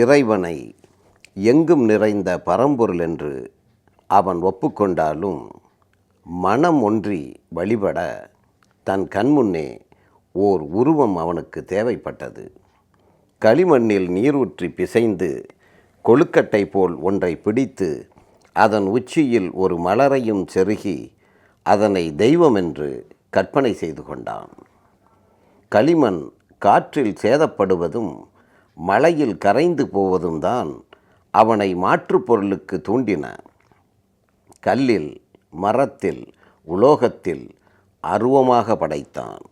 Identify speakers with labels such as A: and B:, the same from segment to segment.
A: இறைவனை எங்கும் நிறைந்த பரம்பொருள் என்று அவன் ஒப்புக்கொண்டாலும் மனம் ஒன்றி வழிபட தன் கண்முன்னே ஓர் உருவம் அவனுக்கு தேவைப்பட்டது. களிமண்ணில் நீரூற்றி பிசைந்து கொழுக்கட்டை போல் ஒன்றை பிடித்து அதன் உச்சியில் ஒரு மலரையும் செருகி அதனை தெய்வம் என்று கற்பனை செய்து கொண்டான். களிமண் காற்றில் சேதப்படுவதும் மழையில் கரைந்து போவதும் தான் அவனை மாற்றுப் பொருளுக்கு தூண்டின. கல்லில் மரத்தில் உலோகத்தில் அருவமாக படைத்தான்.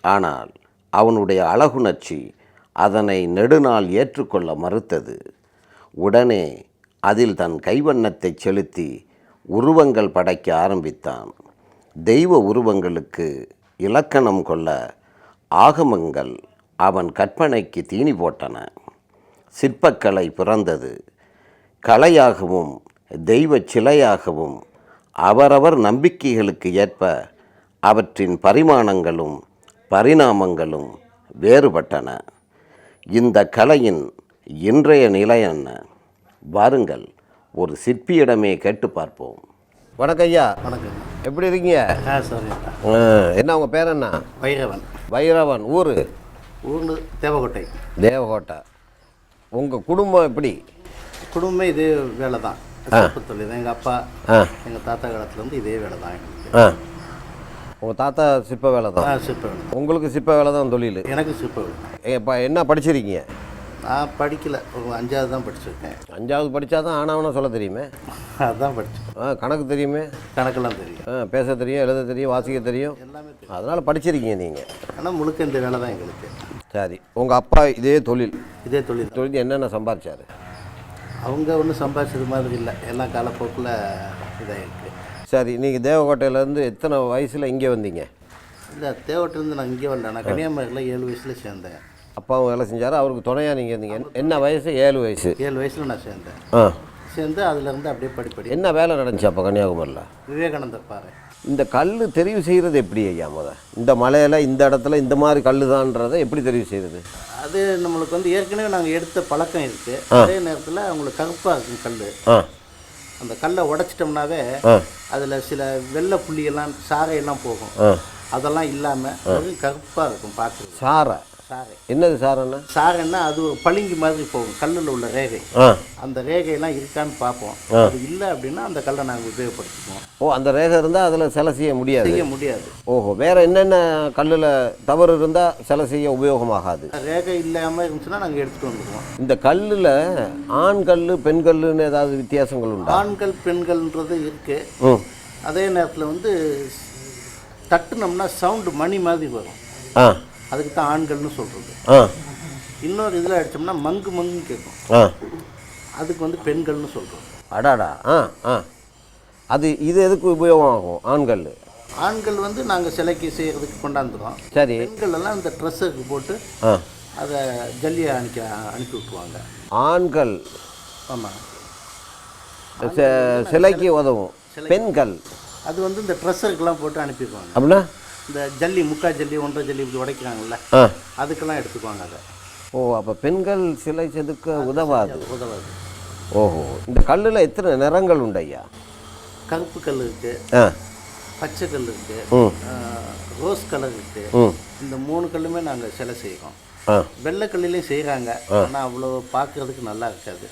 A: ஆனால் அவனுடைய அழகுணர்ச்சி அதனை நெடுநாள் ஏற்றுக்கொள்ள மறுத்தது. உடனே அதில் தன் கைவண்ணத்தை செலுத்தி உருவங்கள் படைக்க ஆரம்பித்தான். தெய்வ உருவங்களுக்கு இலக்கணம் கொள்ள ஆகமங்கள் அவன் கற்பனைக்கு தீனி போட்டன. சிற்பக்கலை பிறந்தது. கலையாகவும் தெய்வ சிலையாகவும் அவரவர் நம்பிக்கைகளுக்கு ஏற்ப அவற்றின் பரிமாணங்களும் பரிணாமங்களும் வேறுபட்டன. இந்த கலையின் இன்றைய நிலை என்ன? வாருங்கள் ஒரு சிற்பியிடமே கேட்டு பார்ப்போம். வணக்கம் ஐயா.
B: வணக்கம்.
A: எப்படி இருக்கீங்க? என்ன உங்கள் பேர் என்ன?
B: வைரவன்
A: வைரவன் ஊர்?
B: ஊர்னு தேவக்கோட்டை
A: தேவகோட்டை. உங்கள் குடும்பம் எப்படி?
B: குடும்பமே இதே வேலை தான் தொழில். தான் எங்கள் அப்பா எங்கள் தாத்தா காலத்துலேருந்து இதே வேலை தான் எங்களுக்கு
A: ஆ. உங்கள் தாத்தா சிற்ப வேலை தான்
B: சிற்ப வேலை.
A: உங்களுக்கு சிற்ப வேலை தான் தொழில்?
B: எனக்கு சிற்ப வேலை.
A: இப்போ என்ன படிச்சிருக்கீங்க?
B: நான் படிக்கல. ஒரு அஞ்சாவது தான் படிச்சிருக்கேன்.
A: அஞ்சாவது படித்தா தான் ஆனாவனா சொல்ல தெரியுமே?
B: அதான் படித்தேன்
A: ஆ கணக்கு தெரியுமே?
B: கணக்கெல்லாம் தெரியும்.
A: ஆ பேச தெரியும் எழுத தெரியும் வாசிக்க தெரியும்.
B: எல்லாமே தெரியும்.
A: அதனால் படிச்சிருக்கீங்க நீங்கள்
B: ஆனால் முழுக்க இந்த வேலை தான் எங்களுக்கு.
A: சரி. உங்கள் அப்பா இதே தொழில்.
B: இதே தொழில்
A: தொழில் என்னென்ன சம்பாதிச்சாரு
B: அவங்க ஒன்றும் சம்பாதிச்சது மாதிரி இல்லை. எல்லாம் காலப்போக்கில் இதாக இருக்குது
A: சரி நீங்கள் தேவக்கோட்டையிலேருந்து எத்தனை வயசில் இங்கே வந்தீங்க?
B: இல்லை தேவட்டிலேருந்து நான் இங்கே வரல நான் கன்னியாகுமரியில் ஏழு வயசில் சேர்ந்தேன்.
A: அப்பாவும் வேலை செஞ்சார் அவருக்கு துணையாக நீங்கள் இருந்தீங்க. என்ன வயசு? ஏழு வயசு.
B: ஏழு வயசில் நான் சேர்ந்தேன்.
A: ஆ.
B: சேர்ந்து அதுலேருந்து அப்படியே படிப்படி.
A: என்ன வேலை நடந்துச்சு அப்போ கன்னியாகுமரியில்?
B: விவேகானந்தர் பாறை.
A: இந்த கல் தெரிவு செய்கிறது எப்படி ஐயா முத? இந்த மலையில் இந்த இடத்துல இந்த மாதிரி கல் தான்றதை எப்படி தெரிவு செய்கிறது?
B: அது நம்மளுக்கு வந்து ஏற்கனவே நாங்கள் எடுத்த பழக்கம் இருக்குது அதே நேரத்தில் அவங்களுக்கு கருப்பாக இருக்கும் கல் அந்த கல்லை உடைச்சிட்டோம்னாவே அதில் சில வெள்ளை புள்ளியெல்லாம் சாரையெல்லாம் போகும். அதெல்லாம் இல்லாமல் கருப்பாக இருக்கும் பார்க்குறது
A: சாரை.
B: சாரை
A: என்னது சாரைன்னா
B: சாரைன்னா அது ஒரு பளிங்கு மாதிரி போகும் கல்லில் உள்ள ரேகை. அந்த ரேகையெல்லாம் இருக்கான்னு பார்ப்போம். அது இல்லை அப்படின்னா அந்த கல்லை நாங்கள் உபயோகப்படுத்திக்குவோம்.
A: ஓ அந்த ரேகை இருந்தால் அதில் சிலை செய்ய முடியாது?
B: செய்ய முடியாது.
A: ஓஹோ வேறு என்னென்ன கல்லில் தவறு இருந்தால் சிலை செய்ய உபயோகமாகாது?
B: ரேகை இல்லாமல் இருந்துச்சுன்னா நாங்கள் எடுத்துகிட்டு வந்துடுவோம்
A: இந்த கல்லில் ஆண் கல் பெண் கல்லுன்னு ஏதாவது வித்தியாசங்கள் உண்டா?
B: ஆண்கள் பெண்கள்ன்றது இருக்குது அதே நேரத்தில் வந்து தட்டுனோம்னா சவுண்டு மணி மாதிரி வரும்.
A: ஆ.
B: அதுக்கு தான் ஆண்கள்னு சொல்கிறது இன்னொரு இதில் அடித்தோம்னா மங்கு மங்குன்னு கேட்கும். அதுக்கு வந்து பெண்கள்னு சொல்கிறோம்
A: அடாடா. ஆ ஆ. அது இது எதுக்கு உபயோகம் ஆகும் ஆண்கல்
B: ஆண்கள் வந்து நாங்கள் சிலைக்கு செய்கிறதுக்கு கொண்டாந்துறோம்.
A: சரி.
B: பெண்கள் எல்லாம் இந்த ட்ரெஸ்ஸுக்கு போட்டு அதை ஜல்லியை அனுப்பி அனுப்பி விட்ருவாங்க
A: ஆண்கள்.
B: ஆமாம்
A: சிலைக்கு உதவும். பெண்கள்.
B: அது வந்து இந்த ட்ரெஸ்ஸுக்கெல்லாம் போட்டு அனுப்பிடுவாங்க.
A: அப்படின்னா?
B: இந்த ஜல்லி முக்கா ஜல்லி ஒன்றரை ஜல்லி இப்படி உடைக்கிறாங்கல்ல அதுக்கெல்லாம் எடுத்துக்குவாங்க அதை.
A: ஓ அப்போ பெண்கள் சிலை செதுக்க உதவாது.
B: உதவாது.
A: ஓஹோ இந்த கல்லில் எத்தனை நிறங்கள் உண்டு ஐயா
B: கருப்பு கல் இருக்குது
A: ஆ.
B: பச்சை கல் இருக்குது
A: ம்.
B: ரோஸ் கலர் இருக்குது
A: ம்.
B: இந்த மூணு கல்லுமே நாங்கள் சிலை செய்கிறோம் வெள்ளை கல்லுலேயும் செய்கிறாங்க ஆனால் அவ்வளோ பார்க்குறதுக்கு நல்லா இருக்காது.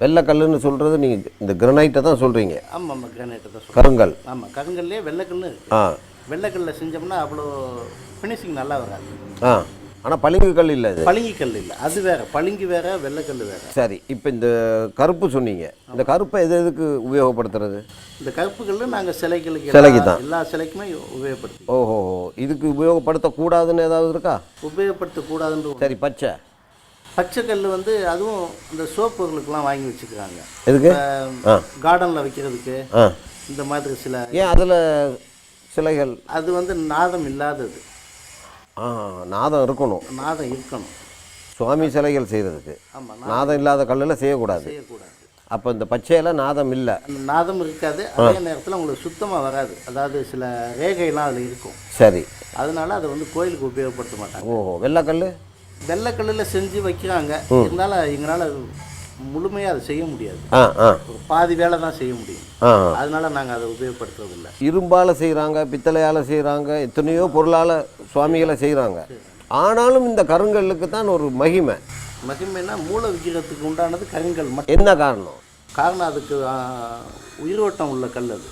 A: வெள்ளை கல்லுன்னு சொல்கிறது நீங்கள் இந்த கிரனைட்டை தான் சொல்கிறீங்க
B: ஆமாம் ஆமாம் கிரானைட்டை தான்
A: கருங்கல்.
B: ஆமாம் கருங்கல்லே வெள்ளைக்கல்லும் இருக்குது
A: ஆ.
B: வெள்ளைக்கல்லில் செஞ்சோம்னா அவ்வளோ ஃபினிஷிங் நல்லா வராது.
A: ஆ ஆனால் பளிங்கு கல் இல்லை இது.
B: பளிங்கு கல் இல்லை. அது வேற பளிங்கு வேற வெள்ளைக்கல் வேற.
A: சரி இப்போ இந்த கருப்பு சொன்னீங்க. இந்த கருப்பை எது எதுக்கு உபயோகப்படுத்துறது?
B: இந்த கருப்பு கல் நாங்கள் சிலைகளுக்கு
A: சிலைக்கு
B: எல்லா-
A: தான்.
B: எல்லா சிலைக்குமே உபயோகப்படுத்தி.
A: ஓஹோ இதுக்கு உபயோகப்படுத்தக்கூடாதுன்னு ஏதாவது இருக்கா?
B: உபயோகப்படுத்தக்கூடாதுன்ற ஒரு-
A: சரி பச்சை.
B: பச்சை கல் வந்து அதுவும் இந்த சோப் பொருளுக்கெல்லாம் வாங்கி வச்சுக்கிறாங்க.
A: எதுக்கு?
B: கார்டனில் வைக்கிறதுக்கு இந்த மாதிரி சில
A: ஏன் அதில் சிலைகள்.
B: அது வந்து நாதம் இல்லாதது.
A: ஆ நாதம் இருக்கணும்.
B: நாதம் இருக்கணும்.
A: சுவாமி சிலைகள் செய்கிறதுக்கு
B: ஆமாம்
A: நாதம். இல்லாத கல்லில் செய்யக்கூடாது.
B: செய்யக்கூடாது.
A: அப்போ இந்த பச்சையில் நாதம் இல்லை.
B: நாதம் இருக்காது. அதே நேரத்தில் உங்களுக்கு சுத்தமாக வராது. அதாவது சில ரேகைலாம் அதில் இருக்கும்.
A: சரி.
B: அதனால அதை வந்து கோயிலுக்கு உபயோகப்படுத்த மாட்டாங்க.
A: ஓஹோ வெள்ளைக்கல்
B: வெள்ளைக்கல்லில் செஞ்சு வைக்கிறாங்க. இருந்தாலும் எங்களால் முழுமையாக அதை செய்ய முடியாது. பாதி வேலை தான் செய்ய முடியும். அதனால நாங்கள் அதை உபயோகப்படுத்துறதில்ல.
A: இரும்பால் செய்கிறாங்க பித்தளையால் செய்கிறாங்க எத்தனையோ பொருளால் சுவாமிகளை செய்கிறாங்க ஆனாலும் இந்த கருங்கல்லுக்கு தான் ஒரு மகிமை.
B: மகிமைன்னா மூல விக்கிரத்துக்கு உண்டானது கருங்கல் மட்டும்.
A: என்ன காரணம்?
B: காரணம் அதுக்கு உயிரோட்டம் உள்ள கல் அது.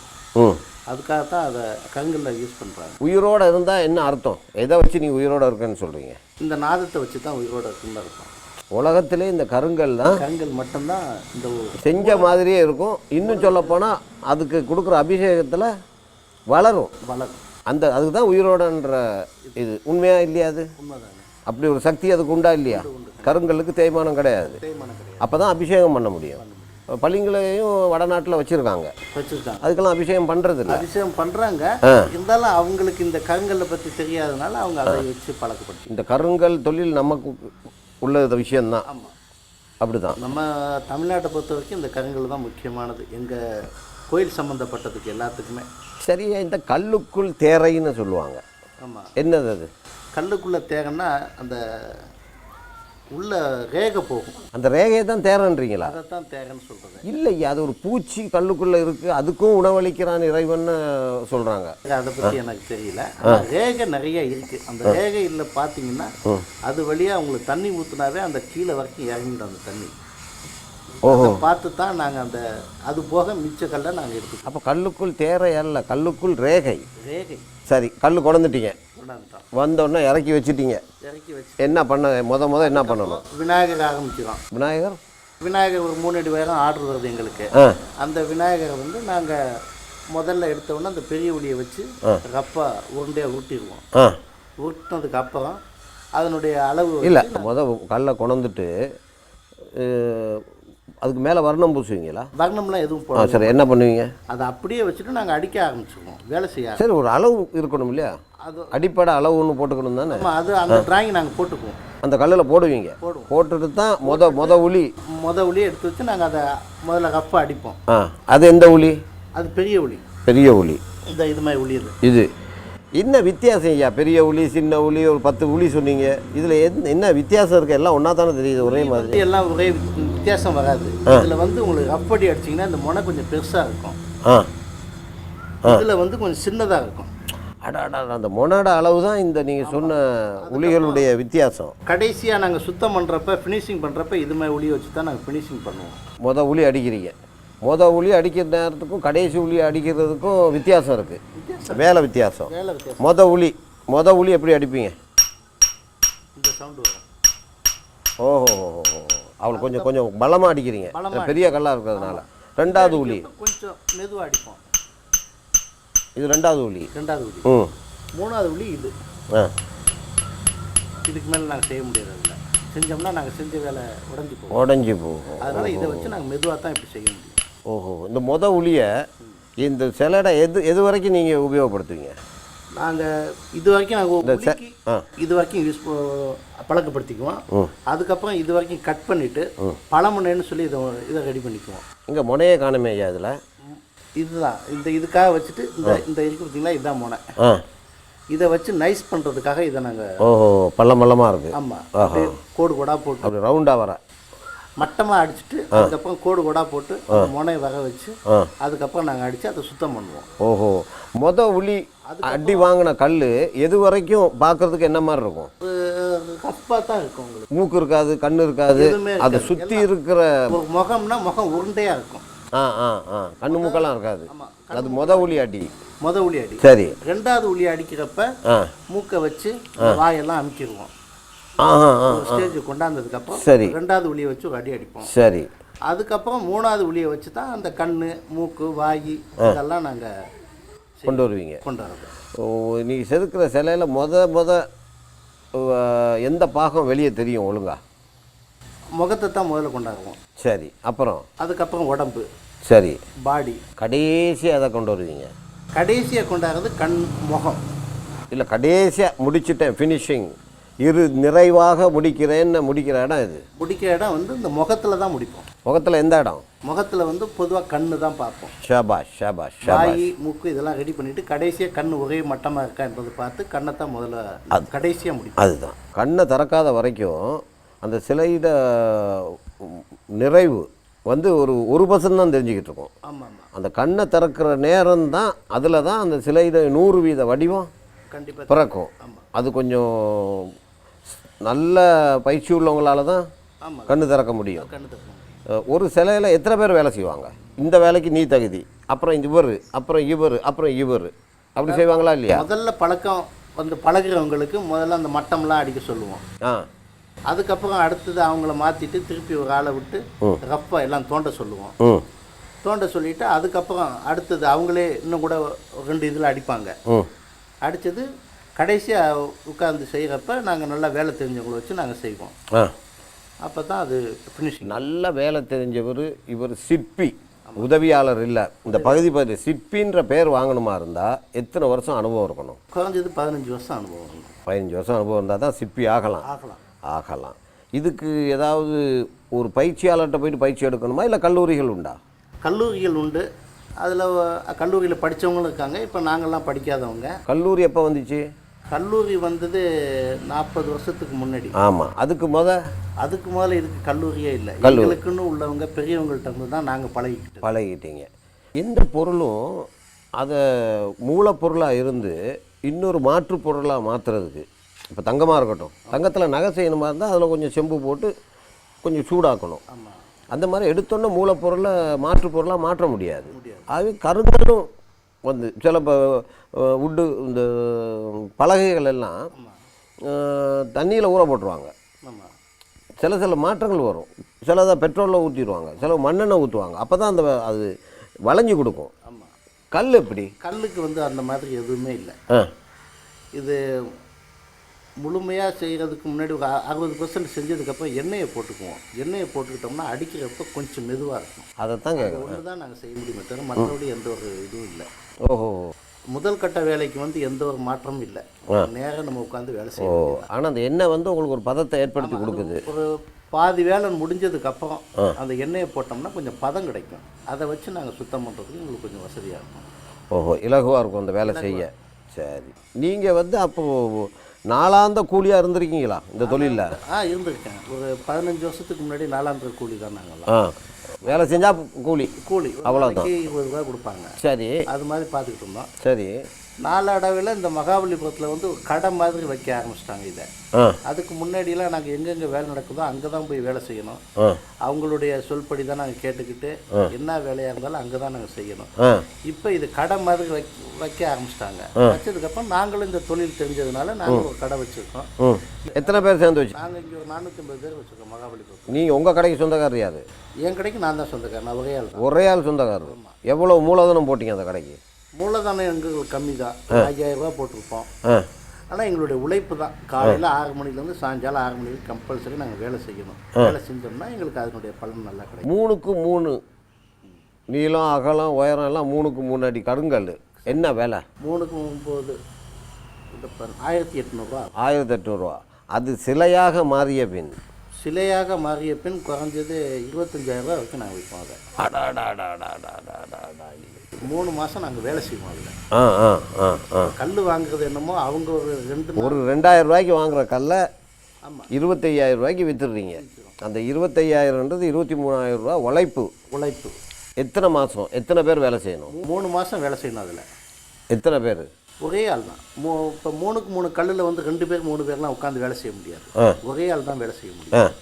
B: அதுக்காக தான் அதை கருங்கல்ல யூஸ் பண்ணுறாங்க
A: உயிரோட இருந்தால் என்ன அர்த்தம்? எதை வச்சு நீ உயிரோட இருக்கேன்னு சொல்கிறீங்க
B: இந்த நாதத்தை வச்சு தான் உயிரோட இருக்குன்னு இருக்கும்
A: உலகத்திலே இந்த கருங்கல் தான்
B: கருங்கல் மட்டும்தான் இந்த
A: செஞ்ச மாதிரியே இருக்கும். இன்னும் சொல்லப்போனால் அதுக்கு கொடுக்குற அபிஷேகத்தில் வளரும்.
B: வளரும்.
A: அந்த அதுக்கு தான் உயிரோடன்ற இது உண்மையா இல்லையா அது? அப்படி ஒரு சக்தி அதுக்கு உண்டா இல்லையா? கருங்கல்லுக்கு தேய்மானம் கிடையாது. அப்போ தான் அபிஷேகம் பண்ண முடியும். பள்ளிங்களையும் வடநாட்டில் வச்சுருக்காங்க.
B: வச்சுருக்காங்க.
A: அதுக்கெல்லாம் அபிஷேகம் பண்ணுறது இல்லை.
B: அதிசயம் பண்ணுறாங்க இருந்தாலும் அவங்களுக்கு இந்த கருங்கல்லை பற்றி தெரியாதனால அவங்க அதை வச்சு பழக்கப்படுத்தி
A: இந்த கருங்கல் தொழில் நமக்கு உள்ள விஷயம்தான்.
B: ஆமாம்
A: அப்படி தான்
B: நம்ம தமிழ்நாட்டை பொறுத்த வரைக்கும் இந்த கருங்கல் தான் முக்கியமானது. எங்கள் கோயில் சம்மந்தப்பட்டதுக்கு எல்லாத்துக்குமே.
A: சரியா இந்த கல்லுக்குள் தேரைன்னு சொல்லுவாங்க.
B: ஆமாம்
A: என்னது அது?
B: கல்லுக்குள்ளே தேங்கன்னா அந்த உள்ள ரேகை போகும்.
A: அந்த ரேகையை தான் தேரன்றீங்களா
B: அதைத்தான் தேகன்னு சொல்கிறது
A: இல்லையா அது ஒரு பூச்சி கல்லுக்குள்ளே இருக்குது அதுக்கும் உணவளிக்கிறான் இறைவன்னு சொல்கிறாங்க
B: அதை பற்றி எனக்கு தெரியல. ரேகை நிறைய இருக்குது அந்த ரேகையில் பார்த்தீங்கன்னா அது வழியாக உங்களுக்கு தண்ணி ஊற்றுனாவே அந்த கீழே வரைக்கும் இறங்கிடும் அந்த தண்ணி.
A: ஓஹோ.
B: அதை பார்த்து தான் நாங்கள் அந்த அது போக மிச்ச கல்லை நாங்கள் எடுத்துக்கோம்
A: அப்போ கல்லுக்குள் தேரை அல்ல கல்லுக்குள் ரேகை.
B: ரேகை.
A: சரி கல்
B: கொண்டாந்துட்டோம்.
A: வந்தோடனே இறக்கி வச்சிட்டீங்க. என்ன பண்ண முத முத என்ன பண்ணணும்?
B: விநாயகர் ஆரம்பிக்கிறோம்
A: விநாயகர்?
B: விநாயகர் ஒரு மூணு அடி உயரம் ஆர்டர் வருது எங்களுக்கு. அந்த விநாயகரை வந்து நாங்கள் முதல்ல எடுத்த உடனே அந்த பெரிய ஒளியை வச்சு ரப்பா உருண்டையாக ஊட்டிடுவோம்.
A: ஆ.
B: ஊட்டினதுக்கு அப்புறம் அதனுடைய அளவு
A: இல்லை முத கல்லை கொண்டுட்டு அதுக்கு மேலே வர்ணம் பூசுவீங்களா?
B: வர்ணம்லாம் எதுவும் போட
A: சரி என்ன பண்ணுவீங்க?
B: அதை அப்படியே வச்சுட்டு நாங்கள் அடிக்க ஆரம்பிச்சிருவோம் வேலை செய்ய
A: சரி ஒரு அளவு இருக்கணும் இல்லையா?
B: அது
A: அடிப்படை அளவு ஒன்று போட்டுக்கணும் தானே?
B: அது அந்த டிராயிங் நாங்கள் போட்டுக்குவோம்.
A: அந்த கல்லில் போடுவீங்க?
B: போடுவோம்.
A: போட்டுட்டு தான் முத முத உளி?
B: முத ஒளியை எடுத்து வச்சு நாங்கள் அதை முதல்ல ரப்பாக அடிப்போம்.
A: ஆ அது எந்த உளி?
B: அது பெரிய ஒளி
A: பெரிய உளி.
B: இந்த இது மாதிரி ஒளி இது.
A: இது. என்ன வித்தியாசம் ஐயா? பெரிய உளி சின்ன உளி ஒரு பத்து உளி சொன்னீங்க. இதில் என்ன வித்தியாசம் இருக்குது எல்லாம் ஒன்றா தானே தெரியுது ஒரே மாதிரி.
B: எல்லாம் ஒரே வித்- வித்தியாசம் வராது. இதில் வந்து உங்களுக்கு ரப்படி அடிச்சிங்கன்னா இந்த முனை கொஞ்சம் பெருசாக இருக்கும். இதில் வந்து கொஞ்சம் சின்னதாக இருக்கும்.
A: அட அட அட, அந்த மொனோட அளவு தான் இந்த நீங்கள் சொன்ன உளிகளுடைய வித்தியாசம்.
B: கடைசியாக நாங்கள் சுத்தம் பண்ணுறப்ப ஃபினிஷிங் பண்ணுறப்ப இது மாதிரி ஒளி வச்சு தான் நாங்கள் ஃபினிஷிங் பண்ணுவோம்.
A: மொத உளி அடிக்கிறீங்க. மொத உளி அடிக்கிற நேரத்துக்கும் கடைசி உளி அடிக்கிறதுக்கும் வித்தியாசம் இருக்குது வேலை வித்தியாசம். மொத உளி மொத உளி எப்படி அடிப்பீங்க? ஓஹோ அவள் கொஞ்சம் கொஞ்சம் பலமாக அடிக்கிறீங்க. பெரிய கல்லாக இருக்கிறதுனால. ரெண்டாவது உளி
B: கொஞ்சம் மெதுவாக அடிப்போம்.
A: இது ரெண்டாவது உளி
B: ரெண்டாவது ஒளி
A: ம்.
B: மூணாவது ஒளி இது.
A: ஆ.
B: இதுக்கு மேலே நாங்கள் செய்ய முடியாது செஞ்சோம்னா நாங்கள் செஞ்ச வேலை உடஞ்சி போகும்.
A: உடஞ்சி போகும்.
B: அதனால் இதை வச்சு நாங்கள் மெதுவாக தான் இப்படி செய்ய முடியும்.
A: ஓஹோ இந்த மொத உளியை இந்த சிலடை எது எது வரைக்கும் நீங்கள் உபயோகப்படுத்துவீங்க?
B: நாங்கள் இது வரைக்கும் நாங்கள். இது வரைக்கும் யூஸ் பழக்கப்படுத்திக்குவோம். அதுக்கப்புறம் இது வரைக்கும் கட் பண்ணிவிட்டு பழமுனைன்னு சொல்லி இதை இதை ரெடி பண்ணிக்குவோம்.
A: இங்கே முனையே காணுமே ஐயா இதில்?
B: இதுதான். இந்த இதுக்காக வச்சுட்டு இந்த இந்த இருக்கு பார்த்தீங்களா? இதுதான் முனை. இதை வச்சு நைஸ் பண்ணுறதுக்காக இதை நாங்கள்
A: ஓஹோ பள்ளம் பள்ளமாக இருக்குது
B: ஆமாம் கோடு கோடாக போட்டு
A: ரவுண்டாக வர.
B: மட்டமாக அடிச்சுட்டு அதுக்கப்புறம் கோடு கோடாக போட்டு முனையை வர வச்சு அதுக்கப்புறம் நாங்கள் அடித்து அதை சுத்தம் பண்ணுவோம்.
A: ஓஹோ. மொத உளி அடி வாங்கின கல் எது வரைக்கும் பார்க்கறதுக்கு என்ன மாதிரி இருக்கும்?
B: கப்பாக தான் இருக்கும் உங்களுக்கு.
A: மூக்கு இருக்காது கண்ணு இருக்காது அதை சுற்றி இருக்கிற
B: முகம்னா முகம் உருண்டையாக இருக்கும்.
A: ஆ ஆ ஆ. கண்ணு மூக்கெல்லாம் இருக்காது. அது மொத உளி அடி.
B: முத உளி அடி.
A: சரி.
B: ரெண்டாவது உளி அடிக்கிறப்ப மூக்கை வச்சு வாயெல்லாம் அமுக்கிடுவோம் ஸ்டேஜ் கொண்டாந்ததுக்கப்புறம்
A: சரி.
B: ரெண்டாவது உளியை வச்சு ஒரு அடி அடிப்போம்.
A: சரி.
B: அதுக்கப்புறம் மூணாவது உளியை வச்சு தான் அந்த கண் மூக்கு வாய் இதெல்லாம் நாங்கள்
A: கொண்டு வருவீங்க.
B: கொண்டு வரோம்
A: நீங்கள் செதுக்கிற சிலையில் மொத மொத எந்த பாகம் வெளியே தெரியும் ஒழுங்கா?
B: முகத்தை தான் முதல்ல கொண்டாடுவோம்.
A: சரி அப்புறம்?
B: அதுக்கப்புறம் உடம்பு
A: சரி.
B: பாடி.
A: கடைசியாக அதை கொண்டு வருவீங்க?
B: கடைசியாக கொண்டாடுறது கண் முகம்.
A: இல்லை கடைசியாக முடிச்சிட்டேன் ஃபினிஷிங் இரு நிறைவாக முடிக்கிறேன்னு முடிக்கிற இடம் இது
B: முடிக்கிற இடம் வந்து இந்த முகத்தில் தான் முடிப்போம்.
A: முகத்தில் எந்த இடம்?
B: முகத்தில் வந்து பொதுவாக கண்ணு தான் பார்ப்போம்.
A: ஷாபாஷ் ஷாபாஷ்
B: வாய் மூக்கு இதெல்லாம் ரெடி பண்ணிட்டு கடைசியாக கண் ஒரே மட்டமாக இருக்கான்றதை பார்த்து கண்ணை தான் முதல்ல கடைசியாக முடிப்போம்.
A: அதுதான். கண்ணை திறக்காத வரைக்கும் அந்த சிலையிட நிறைவு வந்து ஒரு ஒரு பர்சன்ட் தான் தெரிஞ்சுக்கிட்டு இருக்கோம்.
B: ஆமாம் ஆமாம்
A: அந்த கண்ணை திறக்கிற நேரம் தான் அதில் தான் அந்த சிலையிட நூறு வீத வடிவம்
B: கண்டிப்பாக
A: பிறக்கும். அது கொஞ்சம் நல்ல பயிற்சி உள்ளவங்களால தான்
B: ஆமாம்
A: கண்ணு திறக்க முடியும். ஒரு சிலையில் எத்தனை பேர் வேலை செய்வாங்க? இந்த வேலைக்கு நீ தகுதி அப்புறம் இவர் அப்புறம் இவர் அப்புறம் இவர். அப்படி செய்வாங்களா இல்லையா?
B: முதல்ல பழக்கம் வந்து பழகுறவங்களுக்கு முதல்ல அந்த மட்டம்லாம் அடிக்க சொல்லுவோம்.
A: ஆ.
B: அதுக்கப்புறம் அடுத்தது அவங்கள மாற்றிட்டு திருப்பி ஒரு ஆளை விட்டு ரஃப்பாக எல்லாம் தோண்ட சொல்லுவோம். தோண்ட சொல்லிவிட்டு அதுக்கப்புறம் அடுத்தது அவங்களே இன்னும் கூட ரெண்டு இதில் அடிப்பாங்க. அடித்தது கடைசியாக உட்கார்ந்து செய்கிறப்ப நாங்கள் நல்லா வேலை தெரிஞ்சவங்கள வச்சு நாங்கள் செய்வோம்.
A: ஆ.
B: அப்போ தான் அது ஃபினிஷிங்
A: நல்ல வேலை தெரிஞ்சவர் இவர் சிற்பி உதவியாளர் இல்லை. இந்த பகுதி பகுதி சிற்பின்ற பேர் வாங்கணுமா இருந்தால் எத்தனை வருஷம் அனுபவம் இருக்கணும்?
B: குறைஞ்சது பதினஞ்சு வருஷம் அனுபவம்.
A: பதினஞ்சு வருஷம் அனுபவம் இருந்தால் தான் சிற்பி ஆகலாம்.
B: ஆகலாம்.
A: ஆகலாம். இதுக்கு ஏதாவது ஒரு பயிற்சியாளர்கிட்ட போயிட்டு பயிற்சி எடுக்கணுமா? இல்லை கல்லூரிகள் உண்டா?
B: கல்லூரிகள் உண்டு. அதில் கல்லூரியில் படித்தவங்களும் இருக்காங்க. இப்போ நாங்கள்லாம் படிக்காதவங்க.
A: கல்லூரி எப்போ வந்துச்சு?
B: கல்லூரி வந்தது நாற்பது வருஷத்துக்கு முன்னாடி.
A: ஆமாம் அதுக்கு முத?
B: அதுக்கு முதல்ல இதுக்கு கல்லூரியே இல்லை. எங்களுக்குன்னு உள்ளவங்க பெரியவங்கள்ட்ட இருந்து தான் நாங்கள் பழகிக்கிட்டோம்
A: பழகிட்டீங்க. எந்த பொருளும் அதை மூலப்பொருளாக இருந்து இன்னொரு மாற்று பொருளாக மாற்றுறதுக்கு இப்போ தங்கமாக இருக்கட்டும் தங்கத்தில் நகை செய்யணுமா இருந்தால் அதில் கொஞ்சம் செம்பு போட்டு கொஞ்சம் சூடாக்கணும். அந்த மாதிரி எடுத்தோன்னே மூலப்பொருளை மாற்று பொருளாக மாற்ற முடியாது. ஆகவே கருங்கல்லும் வந்து சில உட்டு இந்த பலகைகள் எல்லாம் தண்ணியில் ஊற போட்டுருவாங்க. சில சில மாற்றங்கள் வரும். சிலதை பெட்ரோலில் ஊற்றிடுவாங்க சில மண்ணெண்ணெய் ஊற்றுவாங்க அப்போ தான் அந்த அது வளைஞ்சு கொடுக்கும்.
B: ஆமாம்
A: கல் எப்படி?
B: கல்லுக்கு வந்து அந்த மாதிரி எதுவுமே இல்லை.
A: ஆ.
B: இது முழுமையாக செய்கிறதுக்கு முன்னாடி ஒரு அறுபது பர்சன்ட் செஞ்சதுக்கப்புறம் எண்ணெயை போட்டுக்குவோம். எண்ணெயை போட்டுக்கிட்டோம்னா அடிக்கிறப்ப கொஞ்சம் மெதுவாக இருக்கும்.
A: அதைத்தான் கேட்குறேன்.
B: ஒன்று தான் நாங்கள் செய்ய முடியுமே தவிர மற்றபடி எந்த ஒரு இதுவும் இல்லை.
A: ஓஹோ.
B: முதல் கட்ட வேலைக்கு வந்து எந்த ஒரு மாற்றமும் இல்லை. நேரம் நம்ம உட்காந்து வேலை
A: ஓ.
B: செய்யணும்
A: ஆனால் அந்த எண்ணெய் வந்து உங்களுக்கு ஒரு பதத்தை ஏற்படுத்தி கொடுக்குது.
B: ஒரு பாதி வேலை முடிஞ்சதுக்கு அப்புறம் அந்த எண்ணெயை போட்டோம்னா கொஞ்சம் பதம் கிடைக்கும். அதை வச்சு நாங்கள் சுத்தம் பண்ணுறதுக்கு எங்களுக்கு கொஞ்சம் வசதியாக இருக்கும்.
A: ஓஹோ இலகுவாக இருக்கும் அந்த வேலை செய்ய. சரி. நீங்கள் வந்து அப்போது நாளாந்த கூலியாக இருந்திருக்கீங்களா இந்த தொழிலில்?
B: ஆ இருந்திருக்கேன். ஒரு பதினஞ்சு வருஷத்துக்கு முன்னாடி நாலாந்திர கூலி தான் நாங்கள்லாம்
A: ஆ. வேலை செஞ்சால் கூலி.
B: கூலி. அவ்வளோதான் இருபது ரூபா கொடுப்பாங்க.
A: சரி.
B: அது மாதிரி பார்த்துக்கிட்டு இருந்தோம்.
A: சரி.
B: நாளடைவில் இந்த மகாபலிபுரத்தில் வந்து ஒரு கடை மாதிரி வைக்க ஆரம்பிச்சிட்டாங்க இதை. அதுக்கு முன்னாடியெல்லாம் நாங்கள் எங்கெங்கே வேலை நடக்குதோ அங்கே தான் போய் வேலை செய்யணும். அவங்களுடைய சொல்படி தான் நாங்கள் கேட்டுக்கிட்டு என்ன வேலையாக இருந்தாலும் அங்கே தான் நாங்கள் செய்யணும் இப்போ இது கடை மாதிரி வைக்க வைக்க ஆரம்பிச்சிட்டாங்க. வச்சதுக்கப்புறம் நாங்களும் இந்த தொழில் தெரிஞ்சதுனால நாங்கள் ஒரு கடை வச்சுருக்கோம்.
A: எத்தனை பேர் சேர்ந்து வச்சு?
B: நாங்கள் இங்கே ஒரு நானூற்றம்பது பேர் வச்சுருக்கோம் மகாபலிபுரம்
A: நீங்கள் உங்கள் கடைக்கு சொந்தக்காரர் யார்?
B: என் கடைக்கு நான் தான் சொந்தக்காரன் ஒரே ஆள்
A: ஒரே ஆள் சொந்தக்காரர். எவ்வளோ மூலதனம் போட்டீங்க அந்த கடைக்கு?
B: மூலதனம் எங்களுக்கு கம்மி தான் ஐயாயிரம் ரூபா போட்டிருப்போம். ஆனால் எங்களுடைய உழைப்பு தான். காலையில் ஆறு மணிலேருந்து சாயங்காலம் ஆறு மணிக்கு கம்பல்சரி நாங்கள் வேலை செய்யணும். வேலை செஞ்சோம்னா எங்களுக்கு அதனுடைய பலன் நல்லா கிடைக்கும்.
A: மூணுக்கு மூணு. நீளம் அகலம் உயரம் எல்லாம் மூணுக்கு மூணு அடி கருங்கல் என்ன வேலை?
B: மூணுக்கு ஒம்பது ஆயிரத்தி எட்நூறுரூவா
A: ஆயிரத்தி எட்நூறுரூவா அது சிலையாக மாறிய பின்.
B: சிலையாக மாறிய பின் குறைஞ்சது இருபத்தஞ்சாயிரம் ரூபா வரைக்கும் நாங்கள் விற்போம் அதை. மூணு மாதம் நாங்கள் வேலை செய்வோம் அதில்.
A: ஆ ஆ ஆ ஆ.
B: கல் வாங்குறது என்னமோ அவங்க ஒரு ரெண்டு
A: ஒரு ரெண்டாயிரம் ரூபாய்க்கு வாங்குற கல்லை
B: ஆமாம்
A: இருபத்தையாயிரம் ரூபாய்க்கு விற்றுடுறீங்க அந்த இருபத்தையாயிரம்ன்றது இருபத்தி மூணாயிரம் ரூபா உழைப்பு.
B: உழைப்பு.
A: எத்தனை மாதம் எத்தனை பேர் வேலை செய்யணும்?
B: மூணு மாதம் வேலை செய்யணும் அதில்.
A: எத்தனை பேர்?
B: ஒரே ஆள் தான். மூ இப்போ மூணுக்கு மூணு கல்லில் வந்து ரெண்டு பேர் மூணு பேர்லாம் உட்காந்து வேலை செய்ய முடியாது. ஒரே ஆள் தான் வேலை செய்ய முடியும்.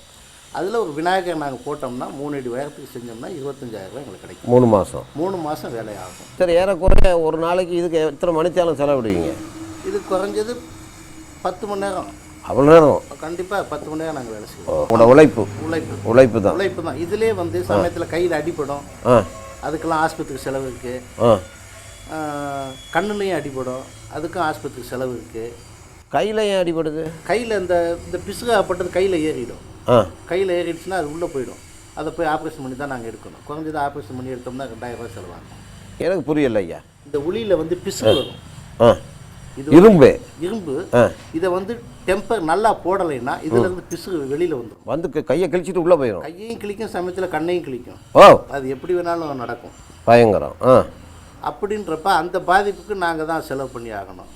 B: அதில் ஒரு விநாயகர் நாங்கள் போட்டோம்னா மூணு அடி உயரத்துக்கு செஞ்சோம்னா இருபத்தஞ்சாயிரம் ரூபாய் எங்களுக்கு கிடைக்கும்.
A: மூணு மாதம்
B: மூணு மாதம் வேலை ஆகும்
A: சரி ஏறக்குறைய ஒரு நாளைக்கு இதுக்கு எத்தனை மணித்தாலும் செலவிடுவீங்க?
B: இது குறைஞ்சது பத்து மணி நேரம்.
A: அவ்வளோ நேரம்?
B: கண்டிப்பாக பத்து மணி நேரம் நாங்கள் வேலை செய்வோம்.
A: உங்களோட உழைப்பு.
B: உழைப்பு.
A: உழைப்பு தான்.
B: உழைப்பு தான். இதிலே வந்து சமயத்தில் கையில் அடிபடும்.
A: ஆ.
B: அதுக்கெல்லாம் ஆஸ்பத்திரிக்கு செலவு இருக்குது கண்ணுலேயும் அடிபடும். அதுக்கும் ஆஸ்பத்திரிக்கு செலவு இருக்குது
A: கையில் ஏன் அடிபடுது?
B: கையில் இந்த இந்த பிசுகாப்பட்டது கையில் ஏறிடும். கையில் ஏறிடுச்சுன்னா அது உள்ளே போயிடும். அதை போய் ஆப்ரேஷன் பண்ணி தான் நாங்கள் எடுக்கணும். குறைஞ்சது ஆப்ரேஷன் பண்ணி எடுத்தோம்னா ரெண்டாயிரம் ரூபாய் செலவாகும்.
A: எனக்கு புரியல ஐயா.
B: இந்த உளியில் வந்து பிசுகு வரும். இது
A: இரும்பு.
B: இரும்பு. இதை வந்து டெம்பர் நல்லா போடலைன்னா இதுல இருந்து பிசு வெளியில வந்துடும்
A: வந்து கையை கிழிச்சிட்டு உள்ளே போயிடும்
B: கையையும் கிழிக்கும் சமயத்தில் கண்ணையும் கிழிக்கும்.
A: ஓ.
B: அது எப்படி வேணாலும் நடக்கும்.
A: பயங்கரம்.
B: அப்படின்றப்ப அந்த பாதிப்புக்கு நாங்கள் தான் செலவு பண்ணி ஆகணும்.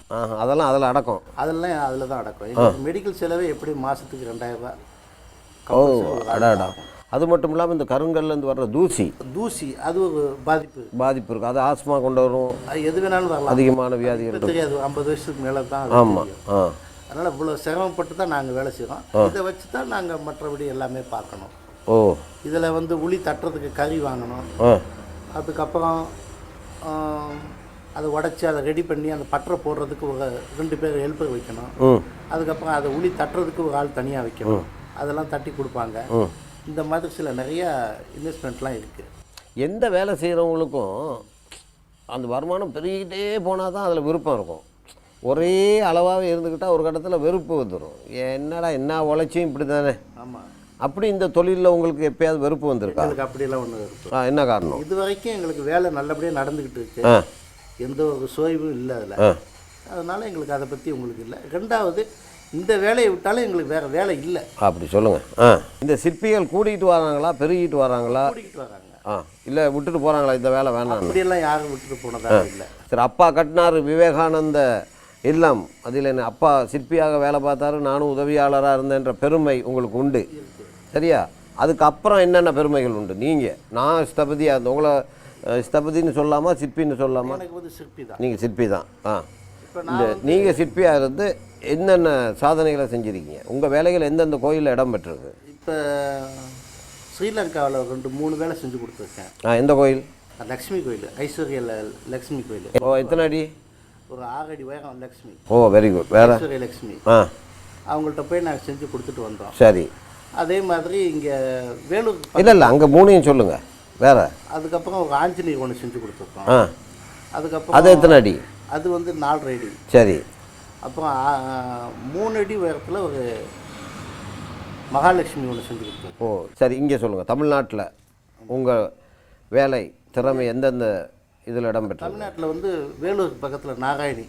A: அதெல்லாம் அதில் அடக்கம்.
B: அதெல்லாம் அதில் தான் அடக்கும். மெடிக்கல் செலவே எப்படி மாதத்துக்கு ரெண்டாயிரம் ரூபாய்?
A: ஓ அடாடா. அது மட்டும் இல்லாமல் இந்த கருங்கல்லேருந்து வர்ற தூசி.
B: தூசி அது ஒரு பாதிப்பு.
A: பாதிப்பு இருக்குது அது ஆஸ்மா கொண்டு வரும்.
B: அது எது வேணாலும் வரலாம்.
A: அதிகமான
B: இப்ப தெரியாது. ஐம்பது வருஷத்துக்கு மேலே தான்
A: ஆமாம். ஆ.
B: அதனால் இவ்வளோ சிரமப்பட்டு தான் நாங்கள் வேலை செய்கிறோம் இதை வச்சு தான் நாங்கள் மற்றபடி எல்லாமே பார்க்கணும்.
A: ஓ.
B: இதில் வந்து உளி தட்டுறதுக்கு கறி வாங்கணும். அதுக்கப்புறம் அதை உடச்சி அதை ரெடி பண்ணி அந்த பட்டறை போடுறதுக்கு ஒரு ரெண்டு பேர் ஹெல்ப்பர் வைக்கணும். அதுக்கப்புறம் அதை உளி தட்டுறதுக்கு ஒரு ஆள் தனியாக வைக்கணும். அதெல்லாம் தட்டி கொடுப்பாங்க. இந்த மாதிரி சில நிறைய இன்வெஸ்ட்மெண்ட்லாம் இருக்குது
A: எந்த வேலை செய்கிறவங்களுக்கும் அந்த வருமானம் பெருகிட்டே போனால் தான் அதில் விருப்பம் இருக்கும். ஒரே அளவாகவே இருந்துக்கிட்டால் ஒரு கட்டத்தில் வெறுப்பு வந்துடும் என்னடா என்ன உழைச்சும் இப்படி தானே
B: ஆமாம்
A: அப்படி இந்த தொழிலில் உங்களுக்கு எப்பயாவது வெறுப்பு வந்திருக்கா?
B: எங்களுக்கு அப்படியெல்லாம் ஒன்று
A: ஆ என்ன காரணம்?
B: இது வரைக்கும் எங்களுக்கு வேலை நல்லபடியாக நடந்துக்கிட்டு இருக்கு. எந்த ஒரு சோய்வும் இல்லை அதில். அதனால் எங்களுக்கு அதை பற்றி உங்களுக்கு இல்லை. ரெண்டாவது இந்த வேலையை விட்டாலும் எங்களுக்கு வேறு வேலை இல்லை.
A: அப்படி சொல்லுங்கள் ஆ. இந்த சிற்பிகள் கூட்டிகிட்டு வராங்களா பெருகிட்டு வராங்களா?
B: கூட்டிகிட்டு வராங்க.
A: ஆ. இல்லை விட்டுட்டு போகிறாங்களா இந்த வேலை வேணாம்
B: அப்படியெல்லாம் யாரும் விட்டுட்டு போனதாக இல்லை.
A: சரி அப்பா கட்டினார் விவேகானந்த இல்லம் அதில் என்ன அப்பா சிற்பியாக வேலை பார்த்தாரு நானும் உதவியாளராக இருந்தேன்ற பெருமை உங்களுக்கு உண்டு. சரியா? அதுக்கப்புறம் என்னென்ன பெருமைகள் உண்டு? நீங்கள் நான் ஸ்தபதியாக இருந்தேன் உங்களை ஸ்தபதின்னு சொல்லாமா சிற்பின்னு சொல்லாமா?
B: எனக்கு வந்து சிற்பி தான்.
A: நீங்கள் சிற்பி தான். ஆ. இந்த நீங்கள் சிற்பியாக இருந்து என்னென்ன சாதனைகளை செஞ்சுருக்கீங்க? உங்கள் வேலைகள் எந்தெந்த கோயிலில் இடம் பெற்றிருக்கு
B: இப்போ ஸ்ரீலங்காவில் ரெண்டு மூணு வேலை செஞ்சு கொடுத்துருக்கேன்.
A: ஆ எந்த கோயில்?
B: லக்ஷ்மி கோயில் ஐஸ்வர்ய லக்ஷ்மி கோயில்.
A: ஓ எத்தனை அடி?
B: ஒரு ஆறு அடி உயரம் லக்ஷ்மி.
A: ஓ வெரி குட் வேறு?
B: ஐஸ்வர்ய லக்ஷ்மி.
A: ஆ.
B: அவங்கள்ட்ட போய் நாங்கள் செஞ்சு கொடுத்துட்டு வந்தோம்.
A: சரி.
B: அதே மாதிரி இங்கே வேலூர்
A: இல்லை இல்லை அங்கே மூணையும் சொல்லுங்கள் வேறு?
B: அதுக்கப்புறம் ஒரு ஆஞ்சநேயர் ஒன்று செஞ்சு கொடுத்துருக்கோம்.
A: ஆ.
B: அதுக்கப்புறம்
A: அது எத்தனை அடி?
B: அது வந்து நாலரை அடி
A: சரி.
B: அப்புறம் ஆ, மூணு அடி உயரத்தில் ஒரு மகாலட்சுமி ஒன்று செஞ்சு கொடுத்துருக்கோம்
A: ஓ சரி இங்கே சொல்லுங்கள் தமிழ்நாட்டில் உங்கள் வேலை திறமை எந்தெந்த இதில் இடம் பெற்றது
B: தமிழ்நாட்டில் வந்து வேலூர் பக்கத்தில் நாராயணி.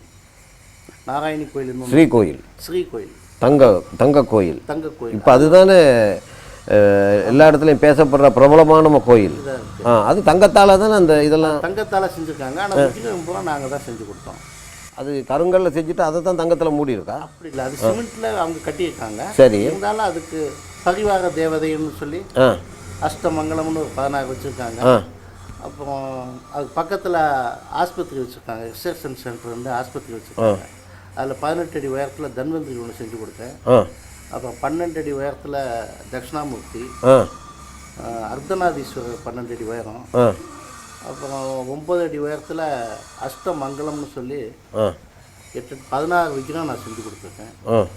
B: நாராயணி கோயில்
A: ஸ்ரீ கோயில்
B: ஸ்ரீ கோயில்
A: தங்க தங்க கோயில்.
B: தங்க கோயில்.
A: இப்போ அதுதானே எல்லா இடத்துலையும் பேசப்படுற பிரபலமான கோயில். ஆ அது தங்கத்தால் தானே அந்த இதெல்லாம்?
B: தங்கத்தால் செஞ்சுருக்காங்க. ஆனால் பூரா நாங்கள் தான் செஞ்சு கொடுத்தோம்.
A: அது கருங்கல்ல செஞ்சுட்டு அதை தான் தங்கத்தில் மூடி இருக்கா
B: அப்படி இல்லை. அது சிமெண்ட்டில் அவங்க கட்டியிருக்காங்க.
A: சரி.
B: இருந்தாலும் அதுக்கு பரிவார தேவதைன்னு சொல்லி அஷ்டமங்கலம்னு ஒரு பதினாறு வச்சுருக்காங்க. அப்புறம் அதுக்கு பக்கத்தில் ஆஸ்பத்திரி வச்சுருக்காங்க. ரிசப்ஷன் சென்டர் வந்து ஆஸ்பத்திரி வச்சுருக்காங்க. அதில் பதினெட்டு அடி உயரத்தில் தன்வந்திரி ஒன்று செஞ்சு கொடுத்தேன். அப்புறம் பன்னெண்டு அடி உயரத்தில் தட்சிணாமூர்த்தி அர்த்தநாதீஸ்வரர் பன்னெண்டு அடி உயரம் அப்புறம் ஒம்பது அடி உயரத்தில் அஷ்டமங்கலம்னு சொல்லி எட்டு பதினாறு விக்கிரம் நான் செஞ்சு கொடுத்துருக்கேன்.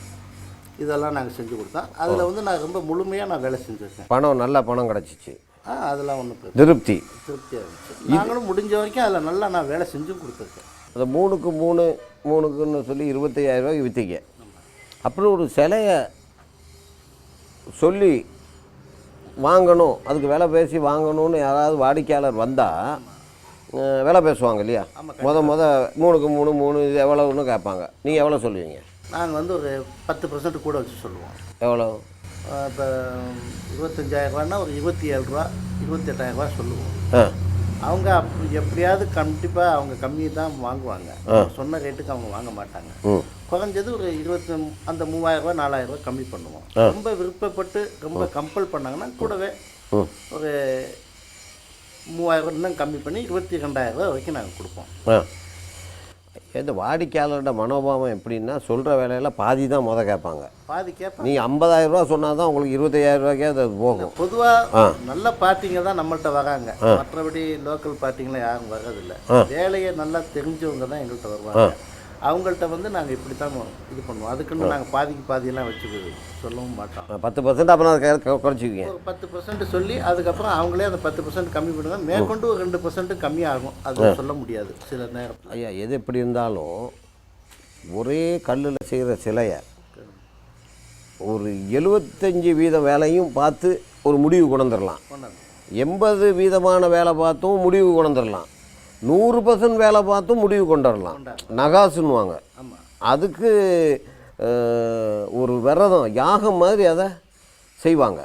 B: இதெல்லாம் நாங்கள் செஞ்சு கொடுத்தோம். அதில் வந்து நான் ரொம்ப முழுமையாக நான் வேலை செஞ்சுருக்கேன்.
A: பணம் நல்ல பணம் கிடச்சிச்சு.
B: ஆ அதெல்லாம் ஒன்றும்
A: திருப்தி.
B: திருப்தியாக இருந்துச்சு. நாங்களும் முடிஞ்ச வரைக்கும் அதில் நல்லா நான் வேலை செஞ்சும் கொடுத்துருக்கேன்.
A: அந்த மூணுக்கு மூணு மூணுக்குன்னு சொல்லி இருபத்தையாயிரம் ரூபாய்க்கு விற்றீங்க அப்புறம் ஒரு சிலையை சொல்லி வாங்கணும் அதுக்கு விலை பேசி வாங்கணும்னு யாராவது வாடிக்கையாளர் வந்தால் விலை பேசுவாங்க இல்லையா? முத முத மூணுக்கு மூணு மூணு இது எவ்வளோன்னு கேட்பாங்க. நீங்கள் எவ்வளோ சொல்லுவீங்க?
B: நாங்கள் வந்து ஒரு பத்து பர்சன்ட் கூட வச்சு சொல்லுவோம்.
A: எவ்வளோ
B: இப்போ இருபத்தஞ்சாயிரம் ரூபான்னா ஒரு இருபத்தி ஏழு ரூபா இருபத்தெட்டாயிரம் ரூபா சொல்லுவோம்.
A: ஆ.
B: அவங்க எப்படியாவது கண்டிப்பாக அவங்க கம்மி தான் வாங்குவாங்க. சொன்ன ரேட்டுக்கு அவங்க வாங்க மாட்டாங்க. குறைஞ்சது ஒரு இருபத்தி அந்த மூவாயிரம் ரூபாய் நாலாயிரம் ரூபாய் கம்மி பண்ணுவோம். ரொம்ப விருப்பப்பட்டு ரொம்ப கம்பல் பண்ணாங்கன்னா கூடவே ஒரு மூவாயிரம் ரூபாய் இன்னும் கம்மி பண்ணி இருபத்தி ரெண்டாயிரம் ரூபாய் வரைக்கும் நாங்கள் கொடுப்போம்.
A: இந்த வாடிக்கையாளரோட மனோபாவம் எப்படின்னா சொல்கிற வேலையில பாதி தான் முத கேட்பாங்க.
B: பாதி கேட்பேன்
A: நீங்கள் ஐம்பதாயிரம் ரூபா சொன்னால் தான் உங்களுக்கு இருபத்தையாயிரம் ரூபாய்க்கே அது போகும்.
B: பொதுவாக நல்ல பார்ட்டிங்க தான் நம்மள்ட்ட வராங்க. மற்றபடி லோக்கல் பார்ட்டிங்களாம் யாரும் வர்றதில்ல. வேலையை நல்லா தெரிஞ்சவங்க தான் எங்கள்கிட்ட வருவாங்க. அவங்கள்ட்ட வந்து நாங்கள் இப்படி தான் இது பண்ணுவோம். அதுக்குன்னு நாங்கள் பாதிக்கு பாதியெல்லாம் வச்சு சொல்லவும் மாட்டோம்.
A: பத்து பர்சன்ட் அப்புறம் அதை கு- குறைச்சிக்குவீங்க.
B: ஒரு பத்து பர்சன்ட் சொல்லி அதுக்கப்புறம் அவங்களே அந்த பத்து பர்சன்ட் கம்மி பண்ணுங்க மேற்கொண்டு ஒரு ரெண்டு பர்சன்ட் கம்மியாகும் அது சொல்ல முடியாது சில நேரத்தில்.
A: ஐயா எது எப்படி இருந்தாலும் ஒரே கல்லில் செய்கிற சிலையை ஒரு எழுபத்தஞ்சி வீதம் வேலையும் பார்த்து ஒரு முடிவு கொண்டுவந்துடலாம்
B: கொண்டாந்து
A: எண்பது வீதமான வேலை பார்த்தும் முடிவு கொண்டுவந்துடலாம் நூறு பர்சன்ட் வேலை பார்த்தும் முடிவு கொண்டு வரலாம் நகாசுன்னுவாங்க. அதுக்கு ஒரு விரதம் யாகம் மாதிரி அதை செய்வாங்க.